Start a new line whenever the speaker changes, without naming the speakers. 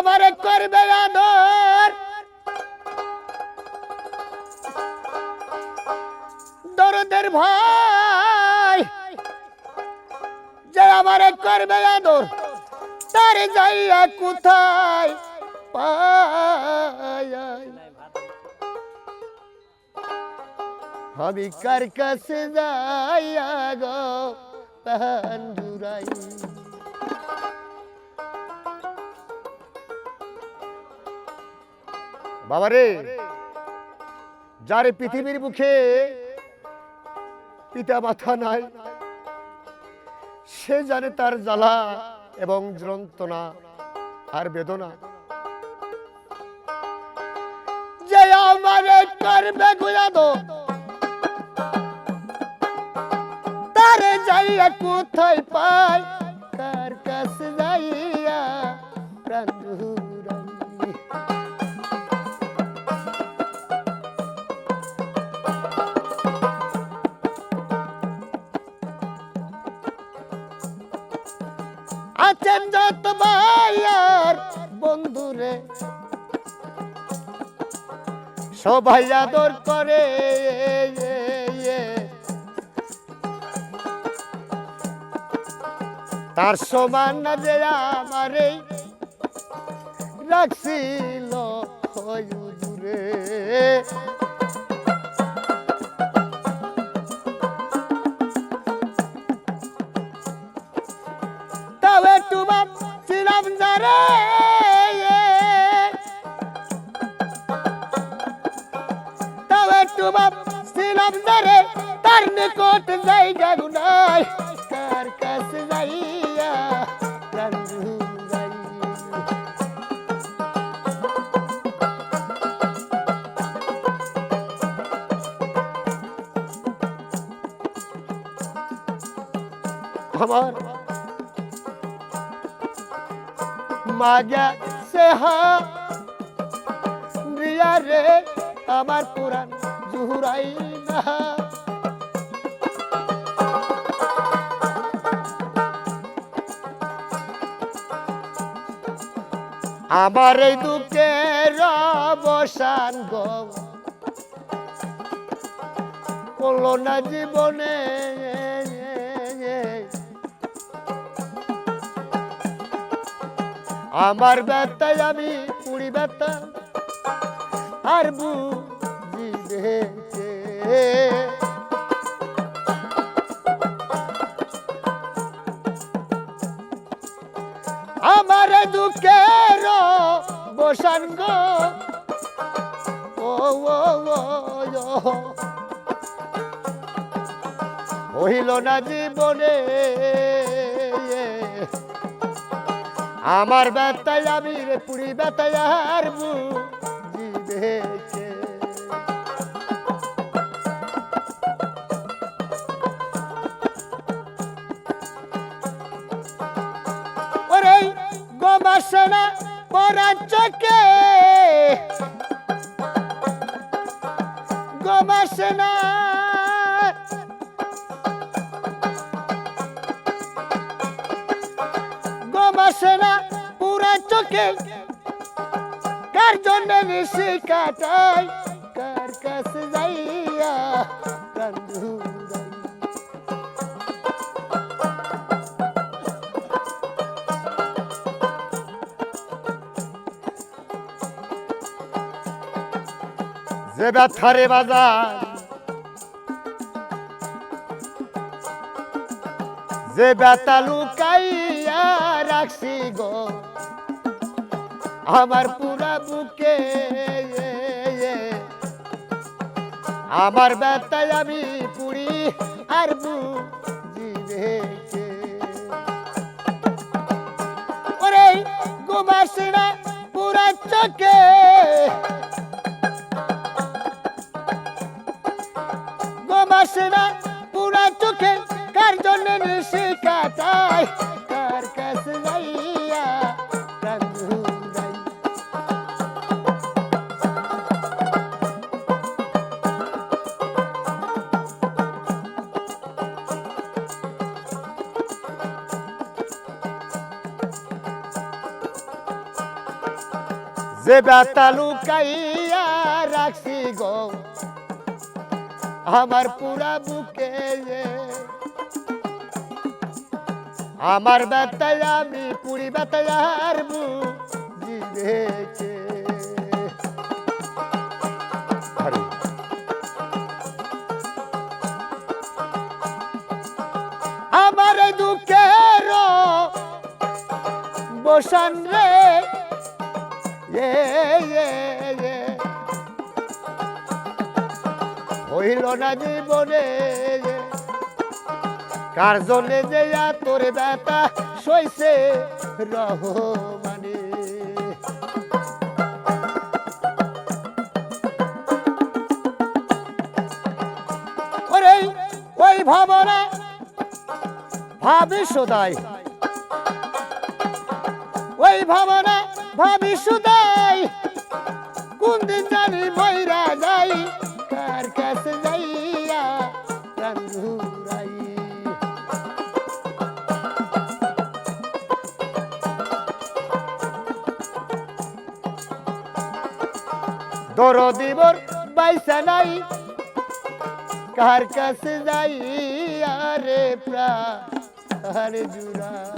আমারে করবে আদর। দরদের ভাই যে আমারে করবে আদর, তার যাইয়া কোথায়? পায় আমি কার কাছে যাইয়া গো পান জুড়াই বাবারে, যারে পৃথিবীর মুখে পিতা মাথা নাই, সে জানে তার জ্বালা এবং যন্ত্রণা আর বেদনা। যে আমারে করবে গুয়াদো তারে যাইয়া কোথায় পাই আছেন যত ভাইয়ার বন্ধুরে। সবাই আদর করে তার সমান না যে আমারে রাখছিল দূরে তাও একটু বাপ ছিলাম যারে তার নিকট জায়গা গুনাই কার কাছে যাইয়া প্রাণ জুড়াই। আমার মাগা সেহা রিয়া রে আমার পুরাণ জুহুরাই না। আমার এই দুঃখের অবসান গো। করল না জীবনে। আমার ব্যথায় আমি পুরি ব্যথা। আর বুঝিবে আমার দুঃখের বসান গো। হইল না জীবনে। আমার ব্যথায় আমি রে পুরি ব্যথায় আর বুঝিবে গোমাসনা পরা চোখে। গোমাসনা গোমাসনা পুরা চোখে কার জন্য নিশি কাটাই? যে ব্যথারে বাজার যে ব্যথা লুকাইয়া রাখছি গো, আমার পুরা বুকে আমার ব্যথায় আমি পুরি আর বুঝিবে? ওরে গোমাসিনা পুরা চোখে যে ব্যথা লুকাইয়া রাখছি গো আমার পুরা বুকে যে আমার ব্যথায় আমি পুরি ব্যথায় আর বুঝিবেকে হরি আমার দুঃখের বসান রে। হইল না জীবনে। কার জন্যে যে তোর ব্যথা সইছে? রহমানে। ওরে, ওই ভাবনা ভাবি সদাই ওই ভাবনা ভাবি সদাই কোন দিন দরদিবর বাইসা নাই। কার কাছে যাই আরে প্রাণ জুড়া।